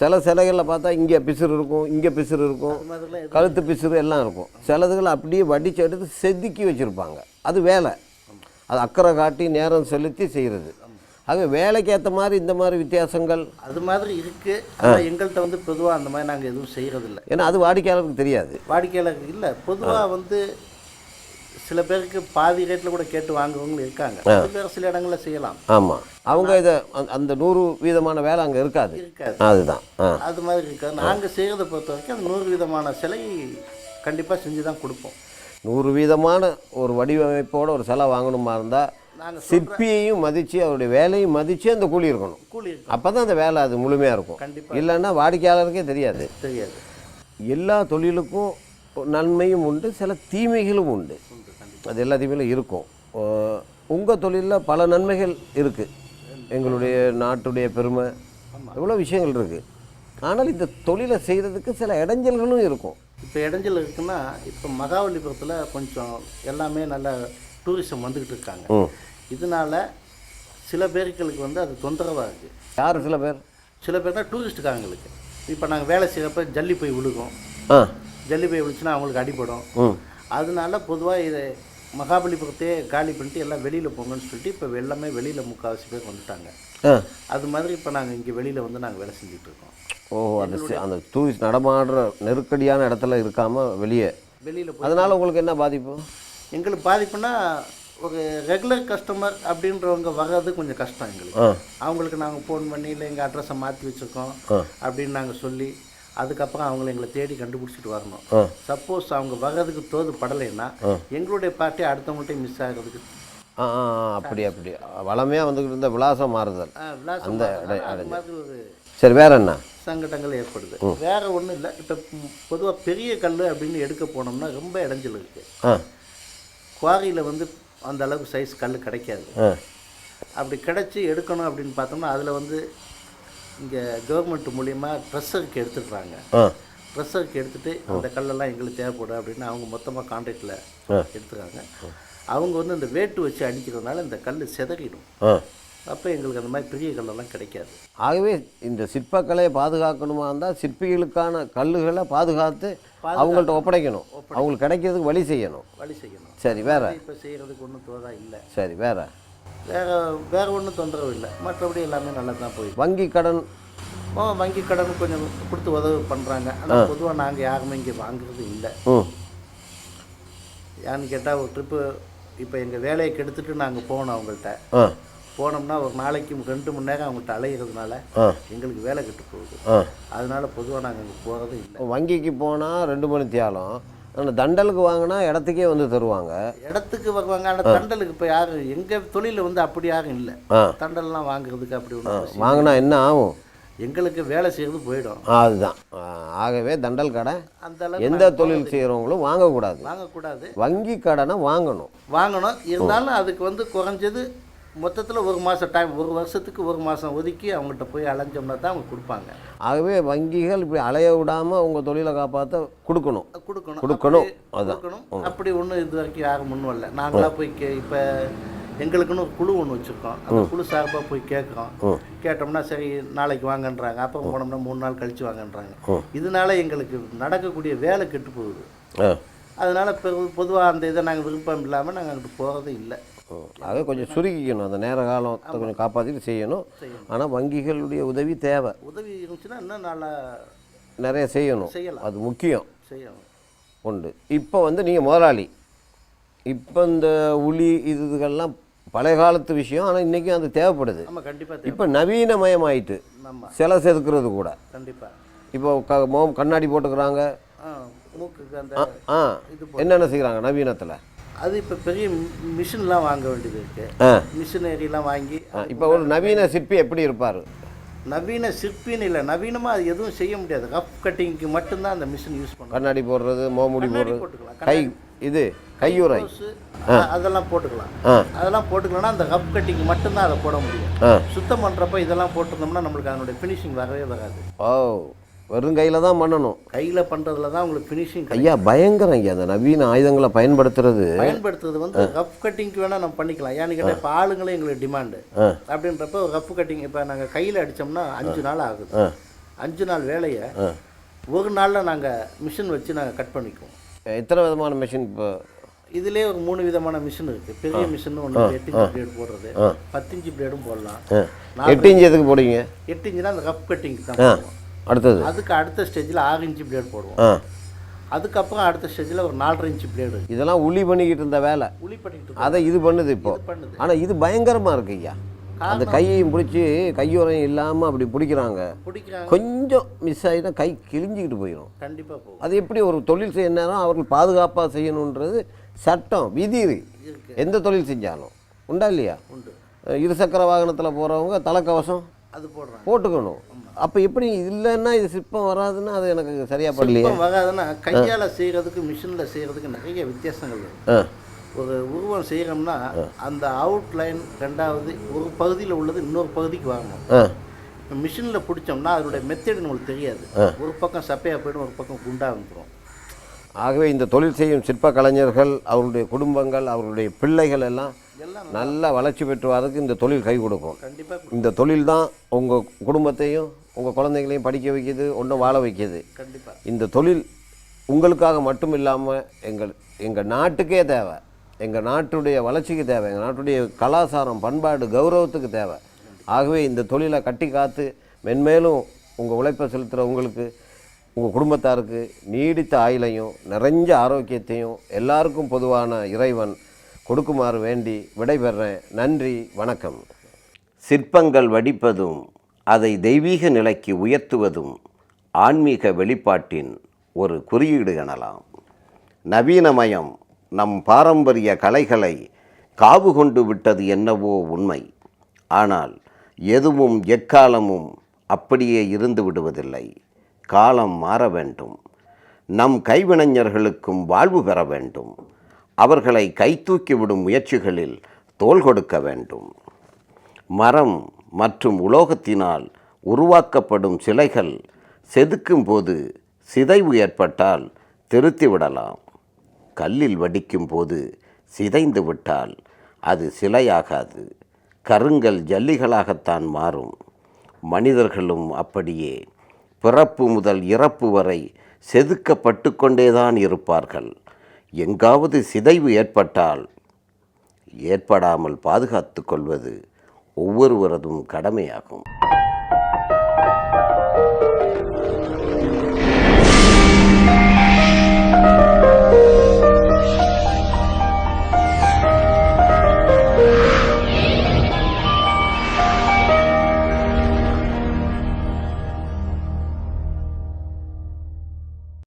A: சில சிலைகளில் பார்த்தா இங்கே பிசுறு இருக்கும் இங்கே பிசுறு இருக்கும் கழுத்து பிசுறு எல்லாம் இருக்கும். சிலதுகளை அப்படியே வடிச்சு எடுத்து செதுக்கி வச்சுருப்பாங்க. அது வேலை. அது அக்கறை காட்டி நேரம் செலுத்தி செய்கிறது ஆக வேலைக்கு ஏற்ற மாதிரி இந்த மாதிரி வித்தியாசங்கள்.
B: அது மாதிரி இருக்கு. ஆனால் எங்கள்கிட்ட வந்து பொதுவாக அந்த மாதிரி நாங்கள் எதுவும் செய்கிறதில்ல
A: ஏன்னா அது வாடிக்கையாளருக்கு தெரியாது.
B: வாடிக்கையாளருக்கு இல்லை. பொதுவாக வந்து சில பேருக்கு பாதி ரேட்டில் கூட கேட்டு வாங்குறவங்களும் இருக்காங்க. சில பேர் சில இடங்களில் செய்யலாம்.
A: ஆமாம் அவங்க இதை அந்த- நூறு வீதமான வேலை அங்கே இருக்காது.
B: இருக்காது.
A: அதுதான்.
B: அது மாதிரி இருக்காது. நாங்கள் செய்கிறத பொறுத்த வரைக்கும் அந்த நூறு விதமான சிலை கண்டிப்பாக செஞ்சு தான் கொடுப்போம்.
A: நூறு வீதமான ஒரு வடிவமைப்போட ஒரு சிலை வாங்கணுமா இருந்தால் சிற்பியையும் மதித்து அவருடைய வேலையும் மதித்து அந்த கூலி இருக்கணும்.
B: கூலி
A: அப்போ தான் அந்த வேலை அது முழுமையாக இருக்கும். இல்லைன்னா வாடிக்கையாளருக்கே தெரியாது.
B: தெரியாது.
A: எல்லா தொழிலுக்கும் நன்மையும் உண்டு சில தீமைகளும் உண்டு. அது எல்லா தீமையிலும் இருக்கும். உங்கள் தொழிலில் பல நன்மைகள் இருக்குது எங்களுடைய நாட்டுடைய பெருமை. எவ்வளோ விஷயங்கள் இருக்குது ஆனால் இந்த தொழிலை செய்கிறதுக்கு சில இடைஞ்சல்களும் இருக்கும்.
B: இப்போ இடைஞ்சல் இருக்குன்னா இப்போ மகாபலிபுரத்தில் கொஞ்சம் எல்லாமே நல்ல டூரிசம் வந்துக்கிட்டு இருக்காங்க. இதனால சில பேர்களுக்கு வந்து அது தொந்தரவாக இருக்குது
A: யார் சில பேர்?
B: சில பேர்னா டூரிஸ்ட்டுக்காரங்களுக்கு இப்போ நாங்கள் வேலை செய்கிறப்ப ஜல்லி போய் விழுகும் ஜல்லி போய் விழுச்சுன்னா அவங்களுக்கு அடிபடும். அதனால பொதுவாக இதை மகாபலிபுரத்தையே காலி பண்ணிட்டு எல்லாம் வெளியில் போங்கன்னு சொல்லிட்டு இப்போ எல்லாமே வெளியில் முக்கால்வாசி பேர் வந்துட்டாங்க. அது மாதிரி இப்போ நாங்கள் இங்கே வெளியில் வந்து நாங்கள் வேலை செஞ்சுட்டு இருக்கோம்.
A: ஓ அந்த அந்த டூரிஸ்ட் நடமாடுற நெருக்கடியான இடத்துல இருக்காமல் வெளியே.
B: வெளியில்
A: அதனால் உங்களுக்கு என்ன பாதிப்பு?
B: எங்களுக்கு பாதிப்புனா ஒரு ரெகுலர் கஸ்டமர் அப்படின்றவங்க வர்றது கொஞ்சம் கஷ்டம் எங்களுக்கு. அவங்களுக்கு நாங்கள் ஃபோன் பண்ணி இல்லை எங்கள் அட்ரஸை மாற்றி வச்சுருக்கோம். அப்படின்னு நாங்கள் சொல்லி அதுக்கப்புறம் அவங்கள எங்களை தேடி கண்டுபிடிச்சிட்டு வரணும். சப்போஸ் அவங்க வர்றதுக்கு தோது படலைன்னா எங்களுடைய பார்ட்டி அடுத்தவங்கள்ட்ட மிஸ் ஆகிறதுக்கு
A: அப்படி அப்படி. வளமையாக வந்துக்கிட்டு இருந்த விலாசம் மாறுதல். அந்த சரி வேற என்ன?
B: சங்கடங்கள் ஏற்படுது. வேற ஒன்றும் இல்லை. இப்போ பொதுவாக பெரிய கல் அப்படின்னு எடுக்க போனோம்னா ரொம்ப இடைஞ்சல் இருக்குது குவாரியில் வந்து அந்த அளவுக்கு சைஸ் கல் கிடைக்காது. அப்படி கிடச்சி எடுக்கணும் அப்படின்னு பார்த்தோம்னா அதில் வந்து இங்கே கவர்மெண்ட் மூலியமா ட்ரெஸ்ஸருக்கு எடுத்துடுறாங்க.
A: ஆ.
B: ட்ரெஸ்ஸருக்கு எடுத்துகிட்டு அந்த கல்லெல்லாம் எங்களுக்கு தேவைப்படும் அப்படின்னு அவங்க மொத்தமாக கான்ட்ராக்டில். எடுத்துக்கிறாங்க அவங்க வந்து இந்த வேட்டு வச்சு அடிக்கிறதுனால இந்த கல் சிதறிடும். அப்போ எங்களுக்கு அந்த மாதிரி பெரிய கல்லெல்லாம் கிடைக்காது.
A: ஆகவே இந்த சிற்பக்கலையை பாதுகாக்கணுமா இருந்தால் சிற்பிகளுக்கான கல்லுகளை பாதுகாத்து அவங்கள்ட்ட ஒப்படைக்கணும். அவங்களுக்கு கிடைக்கிறதுக்கு வழி செய்யணும்.
B: வழி செய்யணும்.
A: சரி வேற?
B: இப்போ செய்கிறதுக்கு ஒன்றும் தோதா இல்லை.
A: சரி வேற?
B: வேற வேற ஒன்றும் தொந்தரவு இல்லை. மற்றபடி எல்லாமே நல்லா தான் போயிடும்
A: வங்கி கடன்?
B: வங்கி கடன் கொஞ்சம் கொடுத்து உதவி பண்ணுறாங்க ஆனால் பொதுவாக நாங்கள் யாருமே இங்கே வாங்குறது இல்லை. ஏன்னு கேட்டால் ஒரு ட்ரிப்பு இப்போ எங்கள் வேலையை கெடுத்துட்டு நாங்கள் போனோம் அவங்கள்ட்ட. போனோம்னா ஒரு நாளைக்கு ரெண்டு மணி நேரம் அவங்கள்ட்ட அலையிறதுனால எங்களுக்கு வேலை கெட்டு போகுது. அதனால பொதுவாக நாங்கள் அங்கே போகிறதும் இல்லை.
A: வங்கிக்கு போனால் ரெண்டு மணி தியாலம். ஆனால் தண்டலுக்கு வாங்கினா இடத்துக்கே வந்து தருவாங்க.
B: இடத்துக்கு வருவாங்க. ஆனால் தண்டலுக்கு இப்போ யாரும் எங்கள் தொழிலில் வந்து அப்படி யாரும் இல்லை. தண்டல்லாம் வாங்குறதுக்கு அப்படி ஒன்றும்
A: வாங்கினா என்ன ஆகும்?
B: எங்களுக்கு வேலை செய்கிறது போயிடும்.
A: அதுதான். ஆகவே தண்டல் கடை
B: அந்த
A: எந்த தொழில் செய்கிறவங்களும் வாங்கக்கூடாது.
B: வாங்கக்கூடாது.
A: வங்கி கடனை வாங்கணும்.
B: வாங்கணும். இருந்தாலும் அதுக்கு வந்து குறைஞ்சது மொத்தத்தில் ஒரு மாதம் டைம் ஒரு வருஷத்துக்கு ஒரு மாதம் ஒதுக்கி அவங்கள்ட்ட போய் அலைஞ்சோம்னா தான் அவங்க கொடுப்பாங்க.
A: ஆகவே வங்கிகள் இப்படி அலைய விடாமல் உங்கள் தொழிலை காப்பாற்ற கொடுக்கணும்.
B: கொடுக்கணும்.
A: கொடுக்கணும்.
B: கொடுக்கணும். அப்படி ஒன்றும் இது வரைக்கும் யாரும் முன் வரல. நாங்களாக போய் கே இப்போ எங்களுக்குன்னு ஒரு குழு ஒன்று வச்சுருக்கோம். அந்த குழு சார்பாக போய் கேட்குறோம். கேட்டோம்னா சரி நாளைக்கு வாங்கன்றாங்க. அப்புறம் போனோம்னா மூணு நாள் கழித்து வாங்கன்றாங்க. இதனால எங்களுக்கு நடக்கக்கூடிய வேலை கெட்டு போகுது. அதனால பொதுவாக அந்த இதை நாங்கள் விருப்பம் இல்லாமல் நாங்கள் அங்கிட்டு போகிறது இல்லை.
A: ஆகவே கொஞ்சம் சுருக்கிக்கணும். அந்த நேர காலத்தை கொஞ்சம் காப்பாற்றிட்டு செய்யணும். ஆனால் வங்கிகளுடைய உதவி தேவை.
B: உதவி இருந்துச்சுன்னா இன்னும் நல்லா
A: நிறைய செய்யணும். அது முக்கியம்.
B: செய்யணும்.
A: உண்டு. இப்போ வந்து நீங்கள் முதலாளி. இப்போ இந்த உளி இது இதுகள்லாம் பழைய காலத்து விஷயம். ஆனால் இன்றைக்கும் அது தேவைப்படுது. இப்போ நவீனமயமாயிட்டு. சிலை செதுக்கிறது கூட.
B: கண்டிப்பாக
A: இப்போ க மோ- கண்ணாடி போட்டுக்கிறாங்க.
B: ஆ
A: என்னென்ன செய்கிறாங்க நவீனத்தில்?
B: அது இப்போ பெரிய மிஷின்லாம் வாங்க வேண்டியது இருக்குது மிஷினரிலாம் வாங்கி
A: இப்போ ஒரு நவீன சிற்பி எப்படி இருப்பார்?
B: நவீன சிற்பின்னு இல்லை நவீனமாக அது எதுவும் செய்ய முடியாது. ரஃப் கட்டிங்க்கு மட்டும்தான் அந்த மிஷின் யூஸ் பண்ணுவோம்
A: கண்ணாடி போடுறது மோமுடி போடுறது. கை இது கையுறை.
B: அதெல்லாம் போட்டுக்கலாம். அதெல்லாம் போட்டுக்கலாம்னா அந்த ரஃப் கட்டிங் மட்டும்தான் அதை போட முடியும். சுத்தம் பண்ணுறப்ப இதெல்லாம் போட்டிருந்தோம்னா நம்மளுக்கு அதனுடைய ஃபினிஷிங் வரவே வராது.
A: ஓ. வெறும் கையில் தான் பண்ணணும்.
B: கையில் பண்ணுறதுல தான் உங்களுக்கு ஃபினிஷிங்
A: ஐயா பயங்கரம் ஐயா அந்த நவீன ஆயுதங்களை பயன்படுத்துறது.
B: பயன்படுத்துறது வந்து ரஃப் கட்டிங்க்கு வேணால் நம்ம பண்ணிக்கலாம். ஏன்னு கேட்டால் இப்போ ஆளுங்களே எங்களுக்கு டிமாண்டு அப்படின்றப்ப ரஃப் கட்டிங் இப்போ நாங்கள் கையில் அடித்தோம்னா அஞ்சு நாள் ஆகுது. அஞ்சு நாள் வேலையை ஒரு நாளில் நாங்கள் மிஷின் வச்சு நாங்கள் கட் பண்ணிக்குவோம்.
A: எத்தனை விதமான மிஷின் இப்போ?
B: இதிலே ஒரு மூணு விதமான மிஷின் இருக்குது பெரிய மிஷின் ஒன்று எட்டு இன்ச்சு பிளேடு போடுறது. பத்து இன்ச்சு பிளேடும் போடலாம்.
A: எட்டு இன்ச்சு எதுக்கு போடுவீங்க
B: எட்டு இன்ச்சுனா அந்த ரஃப் கட்டிங்க்கு தான்
A: அடுத்தது.
B: அதுக்கு அடுத்த ஸ்டேஜில் ஆறு இன்ச்சு பிளேடு போடுவோம்.
A: ஆ.
B: அதுக்கப்புறம் அடுத்த ஸ்டேஜில் ஒரு நாலரை இன்ச்சு பிளேடு
A: இதெல்லாம் உளி பண்ணிக்கிட்டு இருந்த வேலை.
B: உளி இருக்கோம்.
A: அதை இது பண்ணுது இப்போ.
B: இது பண்ணுது.
A: ஆனால் இது பயங்கரமாக இருக்கு ஐயா. அந்த கையையும் பிடிச்சி கையுறையும் இல்லாமல் அப்படி பிடிக்கிறாங்க.
B: பிடிக்கிறாங்க.
A: கொஞ்சம் மிஸ் ஆகிட்டா கை கிழிஞ்சிக்கிட்டு போயிடும்
B: கண்டிப்பாக போகும்.
A: அது எப்படி ஒரு தொழில் செய்ய நேரம் அவர்கள் பாதுகாப்பாக செய்யணுன்றது சட்டம் விதி இருக்கு. எந்த தொழில் செஞ்சாலும். உண்டா இல்லையா?
B: உண்டு.
A: அஹ் இருசக்கர வாகனத்தில் போகிறவங்க தலைக்கவசம்
B: அது போடுறாங்க.
A: போட்டுக்கணும். அப்போ எப்படி இல்லைன்னா இது சிற்பம் வராதுன்னா அது எனக்கு சரியா படலையே?
B: வராதுன்னா கையால் செய்கிறதுக்கு மிஷினில் செய்கிறதுக்கு நிறைய வித்தியாசங்கள் இருக்கு
A: ஆ.
B: ஒரு உருவம் செய்கிறோம்னா அந்த அவுட்லைன் ரெண்டாவது ஒரு பகுதியில் உள்ளது இன்னொரு பகுதிக்கு இப்போ மிஷினில் பிடிச்சோம்னா அதனுடைய மெத்தேடு நம்மளுக்கு தெரியாது. ஒரு பக்கம் சப்பையாக போயிடும் ஒரு பக்கம் குண்டா வந்துடும்
A: ஆகவே இந்த தொழில் செய்யும் சிற்ப கலைஞர்கள் அவருடைய குடும்பங்கள் அவருடைய பிள்ளைகள் எல்லாம்
B: எல்லாம்
A: நல்ல வளர்ச்சி பெற்று வரதுக்கு இந்த தொழில் கை கொடுக்கும்.
B: கண்டிப்பாக
A: இந்த தொழில் தான் உங்கள் குடும்பத்தையும் உங்கள் குழந்தைகளையும் படிக்க வைக்கிது ஒன்றும் வாழ வைக்கிது.
B: கண்டிப்பாக
A: இந்த தொழில் உங்களுக்காக மட்டும் இல்லாமல் எங்கள் எங்கள் நாட்டுக்கே தேவை. எங்கள் நாட்டுடைய வளர்ச்சிக்கு தேவை. எங்கள் நாட்டுடைய கலாச்சாரம் பண்பாடு கௌரவத்துக்கு தேவை. ஆகவே இந்த தொழிலை கட்டி காத்து மென்மேலும் உங்கள் உழைப்பை செலுத்துகிற உங்களுக்கு உங்கள் குடும்பத்தாருக்கு நீடித்த ஆயுளையும் நிறைஞ்ச ஆரோக்கியத்தையும் எல்லாருக்கும் பொதுவான இறைவன் கொடுக்குமாறு வேண்டி விடைபெறேன். நன்றி வணக்கம். சிற்பங்கள் வடிப்பதும் அதை தெய்வீக நிலைக்கு உயர்த்துவதும் ஆன்மீக வெளிப்பாட்டின் ஒரு குறியீடு எனலாம். நவீனமயம் நம் பாரம்பரிய கலைகளை காவு கொண்டு விட்டது என்னவோ உண்மை. ஆனால் எதுவும் எக்காலமும் அப்படியே இருந்து விடுவதில்லை. காலம் மாற வேண்டும். நம் கைவினைஞர்களுக்கும் வாழ்வு பெற வேண்டும். அவர்களை கைத்தூக்கிவிடும் முயற்சிகளில் தோள் கொடுக்க வேண்டும். மரம் மற்றும் உலோகத்தினால் உருவாக்கப்படும் சிலைகள் செதுக்கும் போது சிதைவு ஏற்பட்டால் திருத்தி விடலாம். கல்லில் வடிக்கும் போது சிதைந்து விட்டால் அது சிலையாகாது. கருங்கல் ஜல்லிகளாகத்தான் மாறும். மனிதர்களும் அப்படியே பிறப்பு முதல் இறப்பு வரை செதுக்கப்பட்டு கொண்டேதான் இருப்பார்கள். எங்காவது சிதைவு ஏற்பட்டால் ஏற்படாமல் பாதுகாத்து கொள்வது ஒவ்வொருவரதும் கடமையாகும்.